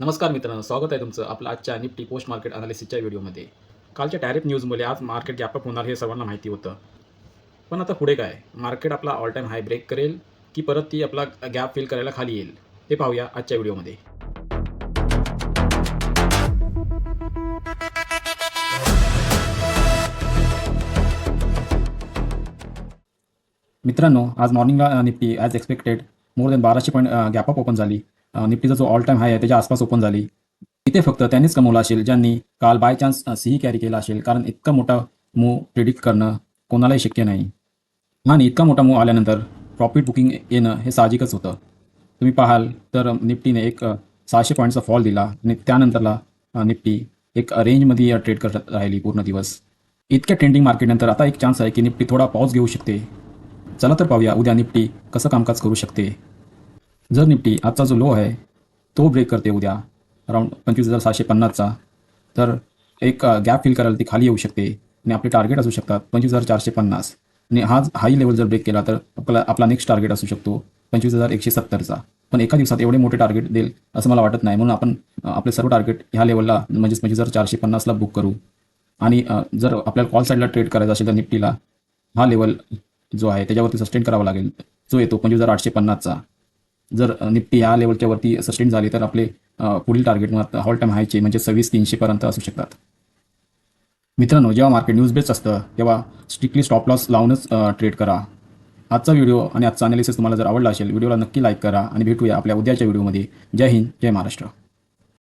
नमस्कार मित्रांनो स्वागत आहे तुमचं आपलं आजच्या निफ्टी पोस्ट मार्केट अनालिसिसच्या व्हिडिओमध्ये. कालच्या टॅरिफ न्यूजमुळे आज मार्केट गॅपअप होणार हे सर्वांना माहिती होतं. पण आता पुढे काय? मार्केट आपला ऑल टाईम हाय ब्रेक करेल की परत ती आपला गॅप फिल करायला खाली येईल? ते पाहूया आजच्या व्हिडिओमध्ये. मित्रांनो आज मॉर्निंगला Nifty as expected more than बाराशे पॉईंट गॅपअप ओपन झाली. निफ्टीचा जो ऑल टाईम हाय आहे त्याच्या आसपास ओपन झाली. इथे फक्त त्यांनीच कमवला असेल ज्यांनी काल बाय चान्स सीही कॅरी केला असेल. कारण इतका मोठा मूव प्रिडिक्ट करणं कोणालाही शक्य नाही. आणि इतका मोठा मूव आल्यानंतर प्रॉफिट बुकिंग येणं हे साहजिकच होतं. तुम्ही पाहाल तर निफ्टीने एक सहाशे पॉईंटचा फॉल दिला. आणि त्यानंतरला निफ्टी एक रेंजमध्ये ट्रेड करत राहिली पूर्ण दिवस. इतक्या ट्रेंडिंग मार्केटनंतर आता एक चान्स आहे की निफ्टी थोडा पाऊस घेऊ शकते. चला तर पाहूया उद्या निफ्टी कसं कामकाज करू शकते. जर निफ्टी आजचा जो लो आहे तो ब्रेक करते उद्या अराऊंड पंचवीस हजार सहाशे पन्नासचा तर एक गॅप फिल करायला ती खाली येऊ शकते आणि आपले टार्गेट असू शकतात पंचवीस हजार चारशे पन्नास. आणि हा हाई लेवल जर ब्रेक केला तर आपला आपला नेक्स्ट टार्गेट असू शकतो पंचवीस हजार एकशे सत्तरचा. पण एका दिवसात एवढे मोठे टार्गेट देईल असं मला वाटत नाही. म्हणून आपण आपले सर्व टार्गेट ह्या लेवलला म्हणजेच पंचवीस हजार चारशे पन्नासला बुक करू. आणि जर आपल्याला कॉल साईडला ट्रेड करायचा असेल तर निफ्टीला हा लेवल जो आहे त्याच्यावरती सस्टेन करावा लागेल. जो येतो पंचवीस हजार आठशे पन्नासचा. जर निफ्टी या लेवलच्या वरती सस्टेन झाली तर आपले पुढील टार्गेट मग हॉल टाईम हायचे म्हणजे सव्वीस तीनशेपर्यंत असू शकतात. मित्रांनो जेव्हा मार्केट न्यूज बेस्ड असतं तेव्हा स्ट्रिक्टली स्टॉप लॉस लावूनच ट्रेड करा. आजचा व्हिडिओ आणि आजचा अनालिसिस तुम्हाला जर आवडला असेल व्हिडिओला नक्की लाईक करा आणि भेटूया आपल्या उद्याच्या व्हिडिओमध्ये जय हिंद जय महाराष्ट्र.